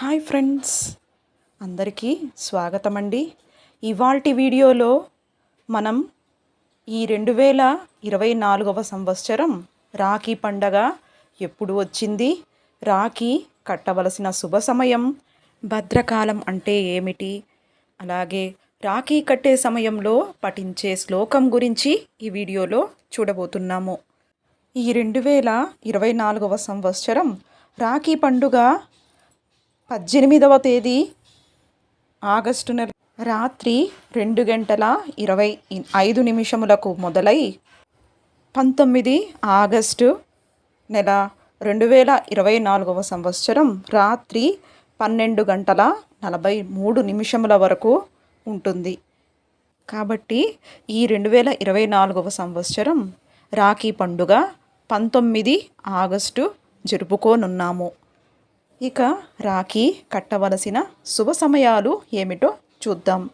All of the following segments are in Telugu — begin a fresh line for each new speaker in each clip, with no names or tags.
Hi friends. అందరికీ స్వాగతం అండి ఇవాల్టి వీడియోలో మనం ఈ రెండు వేల ఇరవై నాలుగవ సంవత్సరం రాఖీ పండగ ఎప్పుడు వచ్చింది? రాఖీ కట్టవలసిన శుభ సమయం భద్రకాలం అంటే ఏమిటి? అలాగే రాఖీ కట్టే సమయంలో పఠించే శ్లోకం గురించి ఈ వీడియోలో చూడబోతున్నాము. ఈ రెండు వేల ఇరవై నాలుగవ సంవత్సరం రాఖీ పండుగ పద్దెనిమిదవ తేదీ ఆగస్టు నెల రాత్రి రెండు గంటల ఇరవై ఐదు నిమిషములకు మొదలై పంతొమ్మిది ఆగస్టు నెల రెండు వేల ఇరవై నాలుగవ సంవత్సరం రాత్రి పన్నెండు గంటల నలభై మూడు నిమిషముల వరకు ఉంటుంది. కాబట్టి ఈ రెండు వేల ఇరవై నాలుగవ సంవత్సరం రాఖీ పండుగ పంతొమ్మిది ఆగస్టు జరుపుకోనున్నాము. ఇక రాఖీ కట్టవలసిన శుభ సమయాలు ఏమిటో చూద్దాం.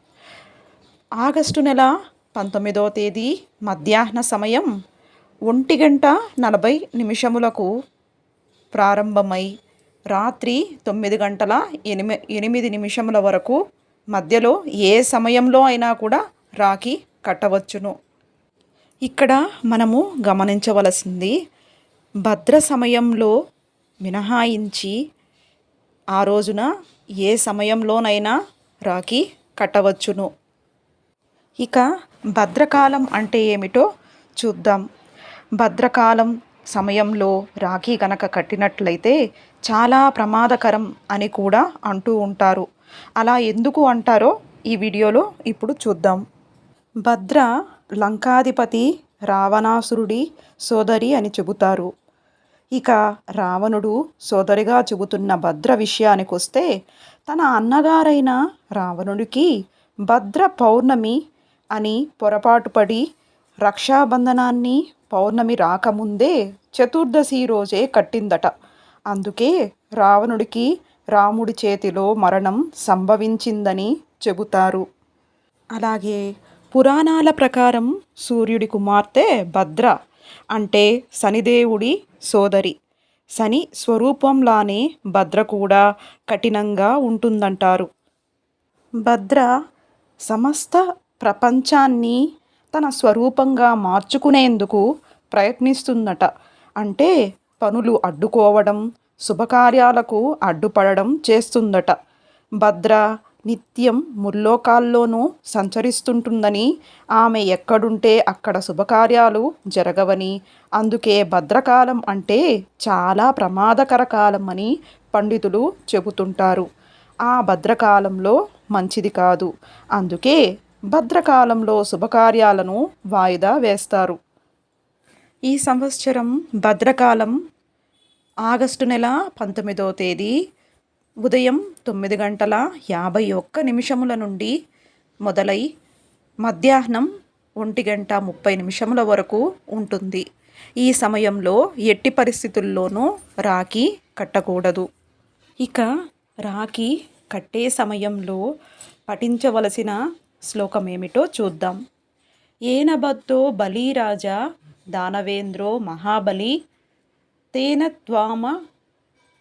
ఆగస్టు నెల పంతొమ్మిదవ తేదీ మధ్యాహ్న సమయం ఒంటి గంట నలభై నిమిషములకు ప్రారంభమై రాత్రి తొమ్మిది గంటల ఎనిమి ఎనిమిది నిమిషముల వరకు మధ్యలో ఏ సమయంలో అయినా కూడా రాఖీ కట్టవచ్చును. ఇక్కడ మనము గమనించవలసింది భద్ర సమయంలో మినహాయించి ఆ రోజున ఏ సమయంలోనైనా రాఖీ కట్టవచ్చును. ఇక భద్రకాలం అంటే ఏమిటో చూద్దాం. భద్రకాలం సమయంలో రాఖీ కనుక కట్టినట్లయితే చాలా ప్రమాదకరం అని కూడా అంటూ ఉంటారు. అలా ఎందుకు అంటారో ఈ వీడియోలో ఇప్పుడు చూద్దాం. భద్ర లంకాధిపతి రావణాసురుడి సోదరి అని చెబుతారు. ఇక రావణుడు సోదరిగా చెబుతున్న భద్ర విషయానికి వస్తే తన అన్నగారైన రావణుడికి భద్ర పౌర్ణమి అని పొరపాటు పడి రక్షాబంధనాన్ని పౌర్ణమి రాకముందే చతుర్దశి రోజే కట్టిందట. అందుకే రావణుడికి రాముడి చేతిలో మరణం సంభవించిందని చెబుతారు. అలాగే పురాణాల ప్రకారం సూర్యుడి కుమార్తె భద్ర అంటే శనిదేవుడి సోదరి. శని స్వరూపంలానే భద్ర కూడా కఠినంగా ఉంటుందంటారు. భద్ర సమస్త ప్రపంచాన్ని తన స్వరూపంగా మార్చుకునేందుకు ప్రయత్నిస్తుందట. అంటే పనులు అడ్డుకోవడం శుభకార్యాలకు అడ్డుపడడం చేస్తుందట. భద్ర నిత్యం ముల్లోకాల్లోనూ సంచరిస్తుంటుందని. ఆమె ఎక్కడుంటే అక్కడ శుభకార్యాలు జరగవని. అందుకే భద్రకాలం అంటే చాలా ప్రమాదకర కాలం అని పండితులు చెబుతుంటారు. ఆ భద్రకాలంలో మంచిది కాదు. అందుకే భద్రకాలంలో శుభకార్యాలను వాయిదా వేస్తారు. ఈ సంవత్సరం భద్రకాలం ఆగస్టు నెల పంతొమ్మిదో తేదీ ఉదయం తొమ్మిది గంటల యాభై ఒక్క నిమిషముల నుండి మొదలై మధ్యాహ్నం ఒంటి గంట ముప్పై నిమిషముల వరకు ఉంటుంది. ఈ సమయంలో ఎట్టి పరిస్థితుల్లోనూ రాఖీ కట్టకూడదు. ఇక రాఖీ కట్టే సమయంలో పఠించవలసిన శ్లోకం ఏమిటో చూద్దాం. ఏనబద్దో బలీరాజా దానవేంద్రో మహాబలి తేన త్వామ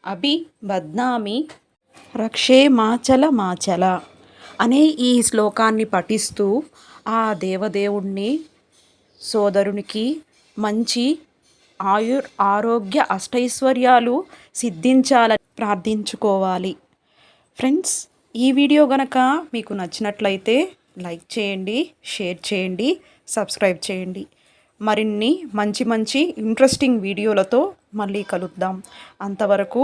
అభి బద్నామి రక్షే మాచల మాచల అనే ఈ శ్లోకాన్ని పఠిస్తూ ఆ దేవదేవుణ్ణి సోదరునికి మంచి ఆయు ఆరోగ్య అష్టైశ్వర్యాలు సిద్ధించాలని ప్రార్థించుకోవాలి. ఫ్రెండ్స్ ఈ వీడియో గనక మీకు నచ్చినట్లయితే లైక్ చేయండి షేర్ చేయండి సబ్స్క్రైబ్ చేయండి. మరిన్ని మంచి మంచి ఇంట్రెస్టింగ్ వీడియోలతో మళ్ళీ కలుద్దాం. అంతవరకు